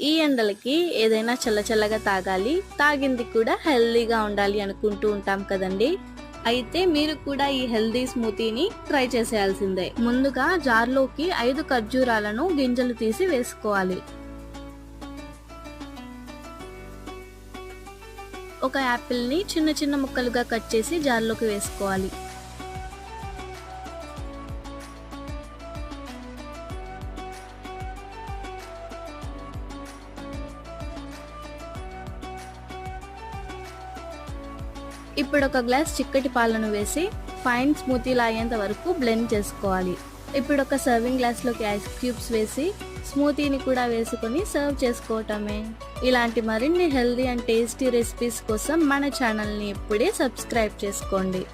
ఈ ఎండలకి ఏదైనా చల్ల చల్లగా తాగాలి. తాగింది కూడా హెల్దీగా ఉండాలి అనుకుంటూ ఉంటాం కదండి. అయితే మీరు కూడా ఈ హెల్దీ స్మూతీని ట్రై చేసేయాల్సిందే. ముందుగా జార్లోకి ఐదు ఖర్జూరాలను గింజలు తీసి వేసుకోవాలి. ఒక యాపిల్ని చిన్న చిన్న ముక్కలుగా కట్ చేసి జార్లోకి వేసుకోవాలి. ఇప్పుడు ఒక గ్లాస్ చిక్కటి పాలను వేసి ఫైన్ స్మూతీలా అయ్యేంత వరకు బ్లెండ్ చేసుకోవాలి. ఇప్పుడు ఒక సర్వింగ్ గ్లాస్లోకి ఐస్ క్యూబ్స్ వేసి స్మూతీని కూడా వేసుకొని సర్వ్ చేసుకోవటమే. ఇలాంటి మరిన్ని హెల్దీ అండ్ టేస్టీ రెసిపీస్ కోసం మన ఛానల్ని ఇప్పుడే సబ్స్క్రైబ్ చేసుకోండి.